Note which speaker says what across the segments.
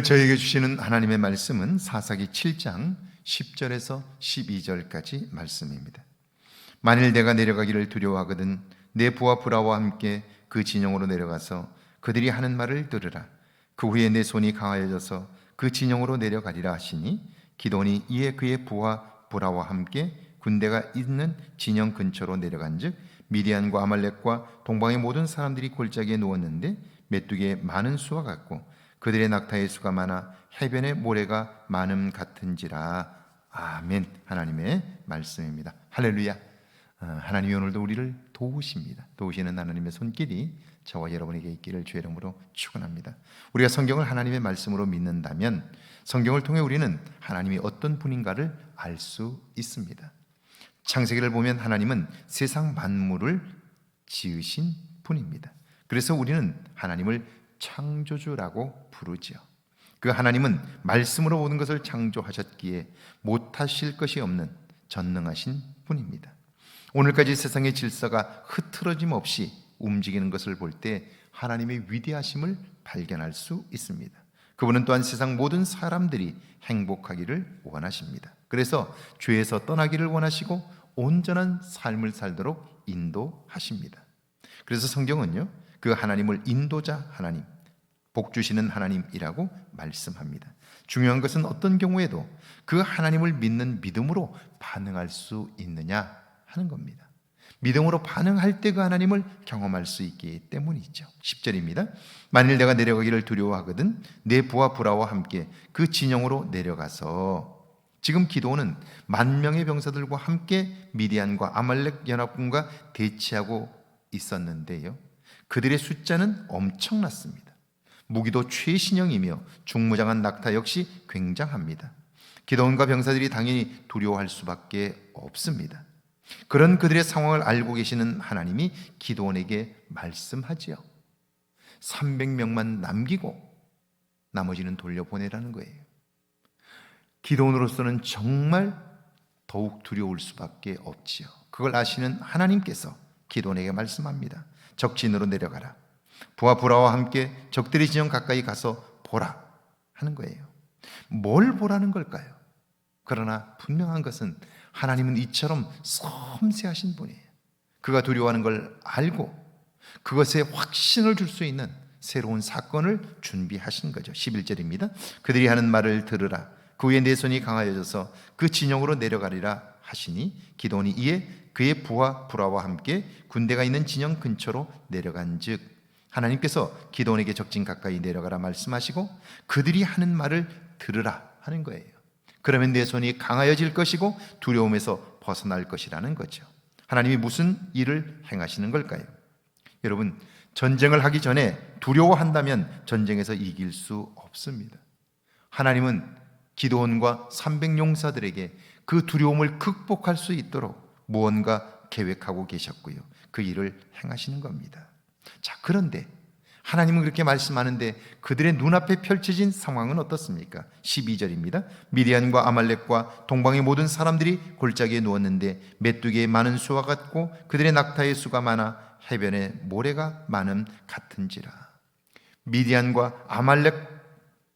Speaker 1: 오늘 저에게 주시는 하나님의 말씀은 사사기 7장 10절에서 12절까지 말씀입니다. 만일 내가 내려가기를 두려워하거든 내 부하 부라와 함께 그 진영으로 내려가서 그들이 하는 말을 들으라. 그 후에 내 손이 강하여져서 그 진영으로 내려가리라 하시니 기돈이 이에 그의 부하 부라와 함께 군대가 있는 진영 근처로 내려간즉 미디안과 아말렉과 동방의 모든 사람들이 골짜기에 누웠는데 메뚜기의 많은 수와 같고 그들의 낙타의 수가 많아 해변의 모래가 많음 같은지라. 아멘. 하나님의 말씀입니다. 할렐루야. 어, 하나님이 오늘도 우리를 도우십니다. 도우시는 하나님의 손길이 저와 여러분에게 있기를 주의 이름으로 축원합니다. 우리가 성경을 하나님의 말씀으로 믿는다면 성경을 통해 우리는 하나님이 어떤 분인가를 알 수 있습니다. 창세기를 보면 하나님은 세상 만물을 지으신 분입니다. 그래서 우리는 하나님을 창조주라고 부르지요. 그 하나님은 말씀으로 모든 것을 창조하셨기에 못하실 것이 없는 전능하신 분입니다. 오늘까지 세상의 질서가 흐트러짐 없이 움직이는 것을 볼 때 하나님의 위대하심을 발견할 수 있습니다. 그분은 또한 세상 모든 사람들이 행복하기를 원하십니다. 그래서 죄에서 떠나기를 원하시고 온전한 삶을 살도록 인도하십니다. 그래서 성경은요, 그 하나님을 인도자 하나님, 복 주시는 하나님이라고 말씀합니다. 중요한 것은 어떤 경우에도 그 하나님을 믿는 믿음으로 반응할 수 있느냐 하는 겁니다. 믿음으로 반응할 때 그 하나님을 경험할 수 있기 때문이죠. 10절입니다. 만일 내가 내려가기를 두려워하거든 내 부하 부라와 함께 그 진영으로 내려가서 지금 기도는 만 명의 병사들과 함께 미디안과 아말렉 연합군과 대치하고 있었는데요. 그들의 숫자는 엄청났습니다. 무기도 최신형이며 중무장한 낙타 역시 굉장합니다. 기도원과 병사들이 당연히 두려워할 수밖에 없습니다. 그런 그들의 상황을 알고 계시는 하나님이 기도원에게 말씀하지요. 300명만 남기고 나머지는 돌려보내라는 거예요. 기도원으로서는 정말 더욱 두려울 수밖에 없지요. 그걸 아시는 하나님께서 기도원에게 말씀합니다. 적진으로 내려가라. 부하 부라와 함께 적들의 진영 가까이 가서 보라 하는 거예요. 뭘 보라는 걸까요? 그러나 분명한 것은 하나님은 이처럼 섬세하신 분이에요. 그가 두려워하는 걸 알고 그것에 확신을 줄 수 있는 새로운 사건을 준비하신 거죠. 11절입니다. 그들이 하는 말을 들으라. 그 후에 내 손이 강하여져서 그 진영으로 내려가리라 하시니 기도원이 이에 그의 부하 부라와 함께 군대가 있는 진영 근처로 내려간즉 하나님께서 기도원에게 적진 가까이 내려가라 말씀하시고 그들이 하는 말을 들으라 하는 거예요. 그러면 내 손이 강하여질 것이고 두려움에서 벗어날 것이라는 거죠. 하나님이 무슨 일을 행하시는 걸까요? 여러분, 전쟁을 하기 전에 두려워한다면 전쟁에서 이길 수 없습니다. 하나님은 기도원과 300용사들에게 그 두려움을 극복할 수 있도록 무언가 계획하고 계셨고요. 그 일을 행하시는 겁니다. 자, 그런데 하나님은 그렇게 말씀하는데 그들의 눈앞에 펼쳐진 상황은 어떻습니까? 12절입니다. 미디안과 아말렉과 동방의 모든 사람들이 골짜기에 누웠는데 메뚜기의 많은 수와 같고 그들의 낙타의 수가 많아 해변에 모래가 많음 같은지라. 미디안과 아말렉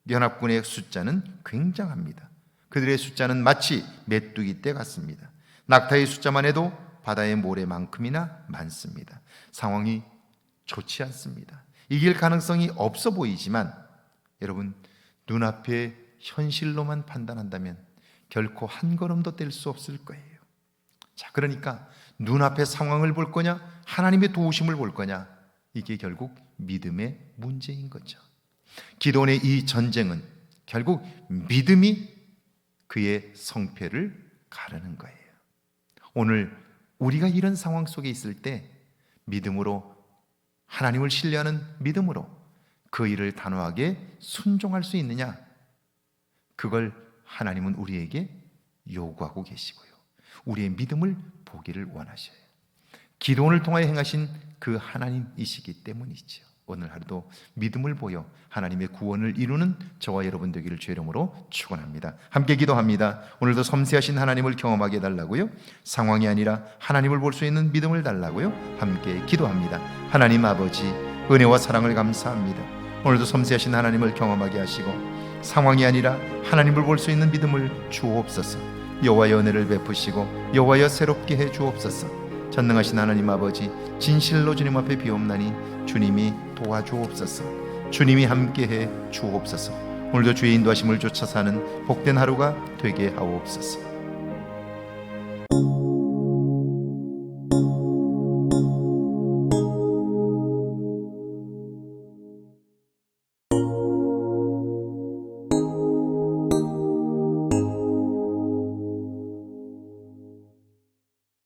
Speaker 1: 연합군의 숫자는 굉장합니다. 그들의 숫자는 마치 메뚜기 떼 같습니다. 낙타의 숫자만 해도 바다의 모래만큼이나 많습니다. 상황이 좋지 않습니다. 이길 가능성이 없어 보이지만 여러분 눈앞에 현실로만 판단한다면 결코 한 걸음도 뗄 수 없을 거예요. 자, 그러니까 눈앞의 상황을 볼 거냐, 하나님의 도우심을 볼 거냐, 이게 결국 믿음의 문제인 거죠. 기도원의 이 전쟁은 결국 믿음이 그의 성패를 가르는 거예요. 오늘 우리가 이런 상황 속에 있을 때 믿음으로 하나님을 신뢰하는 믿음으로 그 일을 단호하게 순종할 수 있느냐? 그걸 하나님은 우리에게 요구하고 계시고요. 우리의 믿음을 보기를 원하셔요. 기도원을 통하여 행하신 그 하나님이시기 때문이죠. 오늘 하루도 믿음을 보여 하나님의 구원을 이루는 저와 여러분 되기를 주의 이름으로 축원합니다. 함께 기도합니다. 오늘도 섬세하신 하나님을 경험하게 해달라고요. 상황이 아니라 하나님을 볼 수 있는 믿음을 달라고요. 함께 기도합니다. 하나님 아버지 은혜와 사랑을 감사합니다. 오늘도 섬세하신 하나님을 경험하게 하시고 상황이 아니라 하나님을 볼 수 있는 믿음을 주옵소서. 여호와의 은혜를 베푸시고 여호와여 새롭게 해 주옵소서. 전능하신 하나님 아버지 진실로 주님 앞에 비옵나니 주님이 도와주옵소서. 주님이 함께해 주옵소서. 오늘도 주의 인도하심을 쫓아 사는 복된 하루가 되게 하옵소서.